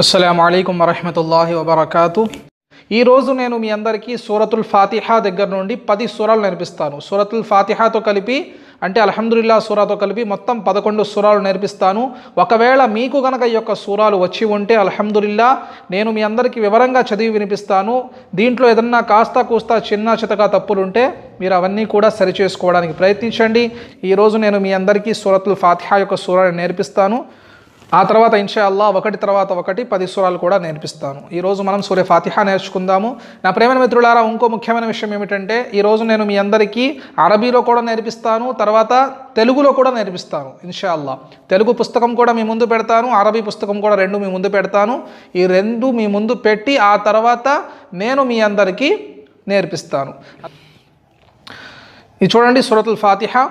అస్సలం అయికం వరహమతుల్లాహి వబర్కాతు. ఈరోజు నేను మీ అందరికీ సూరతుల్ ఫాతిహా దగ్గర నుండి పది సూరాలు నేర్పిస్తాను. సూరతుల్ ఫాతిహాతో కలిపి అంటే అల్హమ్దుల్లా సూరాతో కలిపి మొత్తం పదకొండు సూరాలు నేర్పిస్తాను. ఒకవేళ మీకు గనక ఈ యొక్క సూరాలు వచ్చి ఉంటే అల్హమ్దుల్లా నేను మీ అందరికీ వివరంగా చదివి వినిపిస్తాను. దీంట్లో ఏదన్నా కాస్త కూస్త చిన్న చితగా తప్పులుంటే మీరు అవన్నీ కూడా సరిచేసుకోవడానికి ప్రయత్నించండి. ఈరోజు నేను మీ అందరికీ సూరతుల్ ఫాతిహా యొక్క సూరాన్ని నేర్పిస్తాను. ఆ తర్వాత ఇన్షాల్లా ఒకటి తర్వాత ఒకటి పది సూరాలు కూడా నేర్పిస్తాను. ఈరోజు మనం సూర్య ఫాతిహా నేర్చుకుందాము. నా ప్రేమైన మిత్రులారా ఇంకో ముఖ్యమైన విషయం ఏమిటంటే ఈరోజు నేను మీ అందరికీ అరబీలో కూడా నేర్పిస్తాను తర్వాత తెలుగులో కూడా నేర్పిస్తాను ఇన్షాల్లా తెలుగు పుస్తకం కూడా మీ ముందు పెడతాను అరబీ పుస్తకం కూడా రెండు మీ ముందు పెడతాను. ఈ రెండు మీ ముందు పెట్టి ఆ తర్వాత నేను మీ అందరికీ నేర్పిస్తాను. ఇది చూడండి సూరతుల్ ఫాతిహా.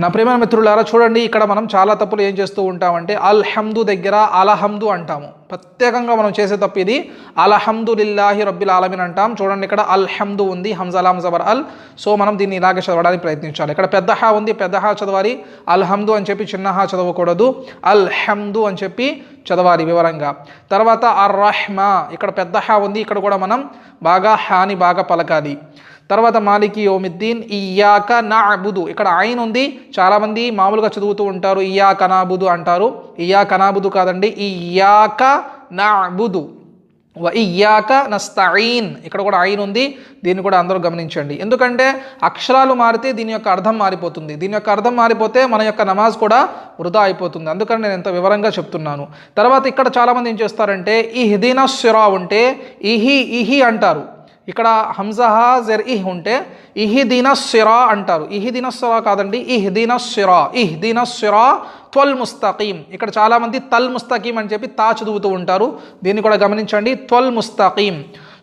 నా ప్రేమ మిత్రులారా చూడండి ఇక్కడ మనం చాలా తప్పులు ఏం చేస్తూ ఉంటామంటే అల్హమ్దు దగ్గర అలహమ్దు అంటాము. ప్రత్యేకంగా మనం చేసే తప్పు ఇది అలహమ్దు లిల్లాహి రబ్బిల్ ఆలమిన్ అంటాం. చూడండి ఇక్కడ అల్హమ్దు ఉంది హంజలాం జబర్ అల్. సో మనం దీన్ని ఇలాగే చదవడానికి ప్రయత్నించాలి. ఇక్కడ పెద్ద హా ఉంది పెద్ద హా చదవాలి అల్హమ్దు అని చెప్పి చిన్న హా చదవకూడదు అల్హమ్దు అని చెప్పి చదవాలి వివరంగా. తర్వాత అర్ రహ్మా ఇక్కడ పెద్ద హా ఉంది ఇక్కడ కూడా మనం బాగా హాని బాగా పలకాలి. తర్వాత మాలికి ఓమిద్దీన్ ఇయ్యాక నా అబుదు ఇక్కడ ఆయన ఉంది చాలామంది మామూలుగా చదువుతూ ఉంటారు ఇయా కనాబుదు అంటారు. ఇయా కనాబుదు కాదండి ఇయాక నా అబుదు వయ్యాక నస్తాయిన్ ఇక్కడ కూడా ఆయన ఉంది. దీన్ని కూడా అందరూ గమనించండి. ఎందుకంటే అక్షరాలు మారితే దీని యొక్క అర్థం మారిపోతుంది. దీని యొక్క అర్థం మారిపోతే మన యొక్క నమాజ్ కూడా వృధా అయిపోతుంది. అందుకని నేను ఎంత వివరంగా చెప్తున్నాను. తర్వాత ఇక్కడ చాలామంది ఏం చేస్తారంటే ఈ హిదీనా సిరా ఉంటే ఇహి ఇహి అంటారు. ఇక్కడ హంజహా జెర్ ఇహ్ ఉంటే ఇహిదీన సిరా అంటారు. ఇహిదీన సిరా కాదండి ఇహ్దీన సిరా ఇహ్దీన సిరా త్వల్ ముస్తకీం. ఇక్కడ చాలామంది తల్ ముస్తకీం అని చెప్పి తా చదువుతూ ఉంటారు. దీన్ని కూడా గమనించండి త్వల్ ముస్తకీం.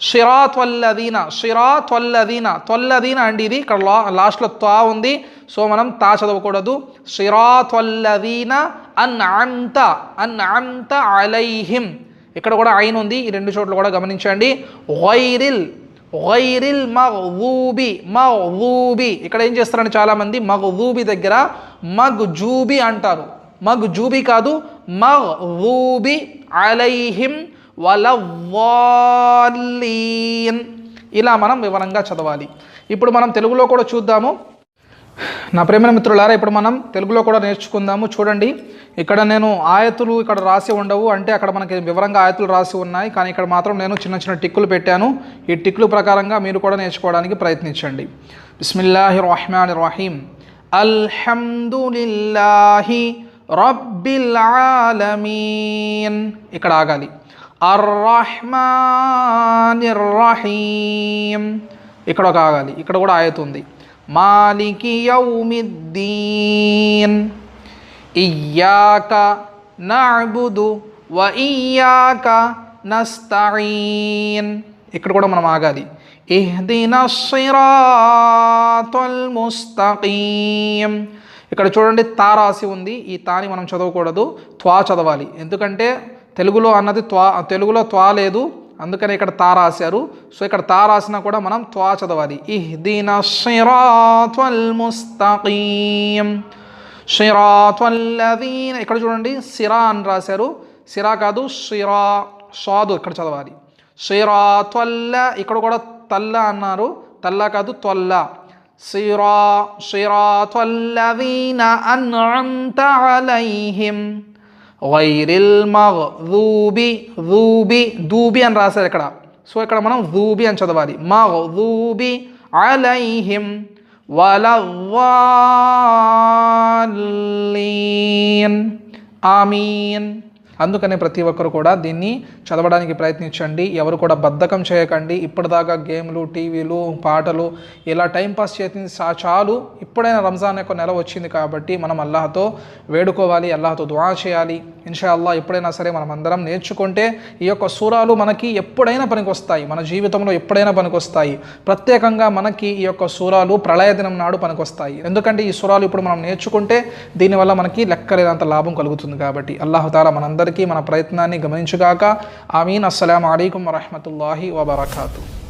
షిరా త్వల్లదీన షిరా త్వల్లదీన త్వల్లదీన అండి ఇది. ఇక్కడ లా లాస్ట్లో త్వా ఉంది సో మనం తా చదవకూడదు. షిరా త్వల్లదీన అన్ అంత అన్ అంత అలైహిం. ఇక్కడ కూడా ఐన్ ఉంది ఈ రెండు చోట్ల కూడా గమనించండి. వైరిల్ వైరిల్ మగ్జూబి మగ్జూబి ఇక్కడ ఏం చేస్తారని చాలామంది మగ్జూబి దగ్గర మగ్జూబి అంటారు. మగ్జూబి కాదు మగ్జూబి అలైహిం వలవ్వాలీన్. ఇలా మనం వివరంగా చదవాలి. ఇప్పుడు మనం తెలుగులో కూడా చూద్దాము. నా ప్రేమ మిత్రులారా ఇప్పుడు మనం తెలుగులో కూడా నేర్చుకుందాము. చూడండి ఇక్కడ నేను ఆయతులు ఇక్కడ రాసి ఉండవు. అంటే అక్కడ మనకి వివరంగా ఆయతులు రాసి ఉన్నాయి. కానీ ఇక్కడ మాత్రం నేను చిన్న చిన్న టిక్కులు పెట్టాను. ఈ టిక్కులు ప్రకారంగా మీరు కూడా నేర్చుకోవడానికి ప్రయత్నించండి. బిస్మిల్లాహి రహమాన్ రహీం అల్హమ్దులిల్లాహి రబ్బిల్ ఆలమీన్ ఇక్కడ ఆగాలి. అర్రహ్మాన్ రహీం ఇక్కడ ఒక ఆగాలి. ఇక్కడ కూడా ఆయతుంది మాలికి యౌమిద్దీన్. ఇయ్యాక నబుదు వ ఇయ్యాక నస్తఈన్ ఇక్కడ కూడా మనం ఆగాలి. ఇహ్దిన సిరాతుల్ ముస్తకీం. ఇక్కడ చూడండి తా రాసి ఉంది. ఈ తాని మనం చదవకూడదు. త్వా చదవాలి. ఎందుకంటే తెలుగులో అన్నది త్వా తెలుగులో త్వా లేదు. అందుకని ఇక్కడ తా రాశారు. సో ఇక్కడ తా రాసినా కూడా మనం త్వా చదవాలి. ఇహ్దిన సిరాత్వల్ ముస్తకీం సిరాత్వల్లదీన ఇక్కడ చూడండి సిరా అని రాశారు. సిరా కాదు సిరా షాదు ఇక్కడ చదవాలి. సిరాత్వల్ల ఇక్కడ కూడా తల్ల అన్నారు. తల్ల కాదు త్వల్ల. సిరా సిరాత్వల్లదీన అన్అమ్త అలైహిం. వైరిల్ మగ్దూబి దూబి దూబి అని రాశారు ఇక్కడ సో ఇక్కడ మనం జూబి అని చదవాలి మా జూబి అలైహిం వలవాలీన్ ఆమీన్ అందుకనే ప్రతి ఒక్కరు కూడా దీన్ని చదవడానికి ప్రయత్నించండి. ఎవరు కూడా బద్ధకం చేయకండి. ఇప్పటిదాకా గేమ్లు టీవీలు పాటలు ఇలా టైంపాస్ చేసి చాలు. ఇప్పుడైనా రంజాన్ యొక్క నెల వచ్చింది కాబట్టి మనం అల్లాహతో వేడుకోవాలి అల్లాహతో దువా చేయాలి. ఇన్షాల్లా ఎప్పుడైనా సరే మనం అందరం నేర్చుకుంటే ఈ యొక్క సూరాలు మనకి ఎప్పుడైనా పనికొస్తాయి. మన జీవితంలో ఎప్పుడైనా పనికొస్తాయి. ప్రత్యేకంగా మనకి ఈ యొక్క సూరాలు ప్రళయ దినం నాడు పనికొస్తాయి. ఎందుకంటే ఈ సూరాలు ఇప్పుడు మనం నేర్చుకుంటే దీనివల్ల మనకి లెక్కలేనంత లాభం కలుగుతుంది కాబట్టి అల్లాహతాల మనందరికీ మన ప్రయత్నాన్ని గమనించుగాక. ఆమీన్. అస్సలం అయికం వరహమతుల్లాహి వబర్కాతూ.